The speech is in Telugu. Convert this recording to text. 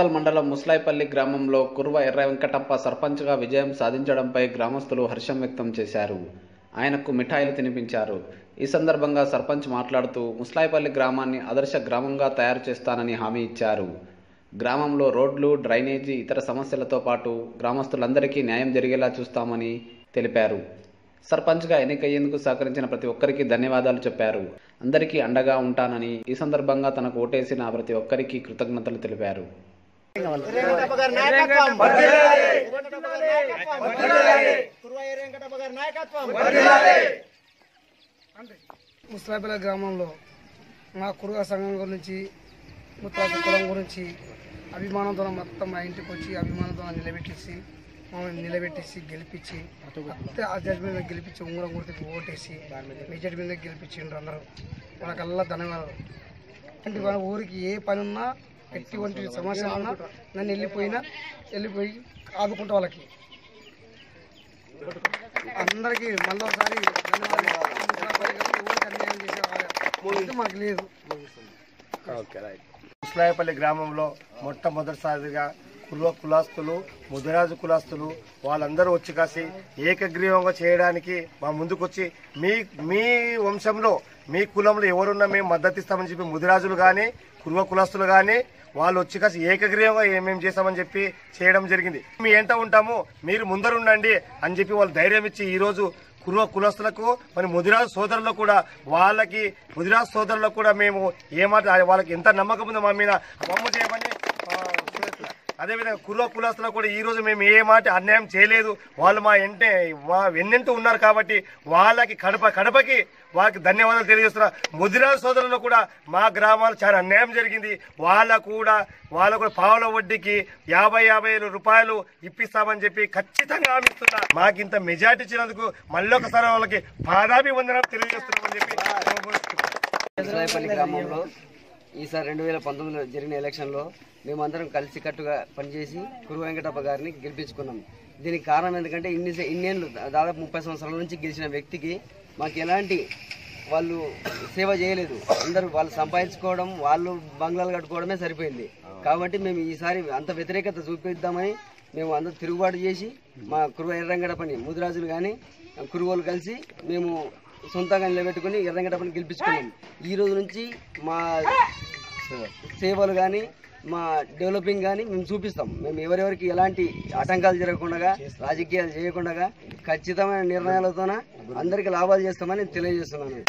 మండలం ముస్లాయిపల్లి గ్రామంలో కుర్వ ఎర్ర వెంకటప్ప సర్పంచ్గా విజయం సాధించడంపై గ్రామస్తులు హర్షం వ్యక్తం చేశారు. ఆయనకు మిఠాయిలు తినిపించారు. ఈ సందర్భంగా సర్పంచ్ మాట్లాడుతూ ముస్లాయిపల్లి గ్రామాన్ని ఆదర్శ గ్రామంగా తయారు చేస్తానని హామీ ఇచ్చారు. గ్రామంలో రోడ్లు డ్రైనేజీ ఇతర సమస్యలతో పాటు గ్రామస్తులందరికీ న్యాయం జరిగేలా చూస్తామని తెలిపారు. సర్పంచ్గా ఎన్నికయ్యేందుకు సహకరించిన ప్రతి ఒక్కరికి ధన్యవాదాలు చెప్పారు. అందరికీ అండగా ఉంటానని ఈ సందర్భంగా తనకు ఓటేసిన ప్రతి ఒక్కరికి కృతజ్ఞతలు తెలిపారు. వెంకటప్ప గ్రామంలో మా కురుగా సంఘం గురించి ముత్తాత కులం గురించి అభిమానంతో మొత్తం మా ఇంటికి వచ్చి అభిమానంతో నిలబెట్టేసి మమ్మల్ని నిలబెట్టేసి గెలిపించి ఆ జడ్జి మీద గెలిపించి ఉంగరం గుర్తికి ఓటేసి మెజార్టీ మీద గెలిపించిండ్రు అందరూ. వాళ్ళకల్లా ధన్యవాదాలు. అంటే మన ఊరికి ఏ పని ఉన్నా ఎటువంటి సమస్య ఉన్నా నన్ను వెళ్ళిపోయినా వెళ్ళిపోయి ఆదుకుంటా వాళ్ళకి. అందరికీ మళ్ళీ ఒకసారి ధన్యవాదాలు. ఊరికి అన్యాయం చేసే వాళ్ళ మాకు లేదు ముస్లాయపల్లి గ్రామంలో మొట్టమొదటిసారిగా కుల కులాస్తులు ముదిరాజు కులాస్తులు వాళ్ళందరూ వచ్చి కాసి ఏకగ్రీవంగా చేయడానికి మా ముందుకొచ్చి మీ మీ వంశంలో మీ కులంలో ఎవరున్నా మేము మద్దతు ఇస్తామని చెప్పి ముదిరాజులు కానీ కుర్వ కులస్తులు కానీ వాళ్ళు వచ్చి కాసి ఏకగ్రీవంగా ఏమేమి చేస్తామని చెప్పి చేయడం జరిగింది. మేము ఎంత ఉంటాము మీరు ముందరుండండి అని చెప్పి వాళ్ళు ధైర్యం ఇచ్చి ఈరోజు కుర్వ కులస్తులకు మరి ముదిరాజు సోదరులకు కూడా వాళ్ళకి ముదిరాజు సోదరులకు కూడా మేము ఏమాట వాళ్ళకి ఎంత నమ్మకం ఉందో మా మీద మమ్మ చేయమని అదేవిధంగా కుర్ర కులస్తులకు కూడా ఈ రోజు మేము ఏ మాట అన్యాయం చేయలేదు. వాళ్ళు మా ఎంటే మా వెన్నెంటూ ఉన్నారు కాబట్టి వాళ్ళకి కడప కడపకి వాళ్ళకి ధన్యవాదాలు తెలియజేస్తున్నా. ముదిరాజు సోదరులు కూడా మా గ్రామాలు చాలా అన్యాయం జరిగింది. వాళ్ళ కూడా వాళ్ళ కూడా పావుల వడ్డీకి యాభై యాభై రూపాయలు ఇప్పిస్తామని చెప్పి ఖచ్చితంగా హామీ మాకు ఇంత మెజార్టీ ఇచ్చినందుకు మళ్ళీ ఒకసారి వాళ్ళకి పాదాభివందనం తెలియజేస్తున్నామని చెప్పి గ్రామంలో ఈసారి రెండు వేల పంతొమ్మిదిలో జరిగిన ఎలక్షన్లో మేమందరం కలిసికట్టుగా పనిచేసి కురు వెంకటప్ప గారిని గెలిపించుకున్నాం. దీనికి కారణం ఎందుకంటే ఇన్ని ఇన్నేళ్ళు దాదాపు ముప్పై సంవత్సరాల నుంచి గెలిచిన వ్యక్తికి మాకు ఎలాంటి వాళ్ళు సేవ చేయలేదు. అందరూ వాళ్ళు సంపాదించుకోవడం వాళ్ళు బంగ్లాలు కట్టుకోవడమే సరిపోయింది. కాబట్టి మేము ఈసారి అంత వ్యతిరేకత చూపిద్దామని మేము అందరూ తిరుగుబాటు చేసి మా కురువ ఎర్రంగడపని ముదిరాజులు కానీ కురువోలు కలిసి మేము సొంతంగా నిలబెట్టుకుని ఎర్రంగడపని గెలిపించుకున్నాం. ఈ రోజు నుంచి మా సేవలు కానీ మా డెవలపింగ్ కానీ మేము చూపిస్తాం. మేము ఎవరెవరికి ఎలాంటి ఆటంకాలు జరగకుండా రాజకీయాలు చేయకుండా ఖచ్చితమైన నిర్ణయాలతోన అందరికీ లాభాలు చేస్తామని తెలియజేస్తున్నాను.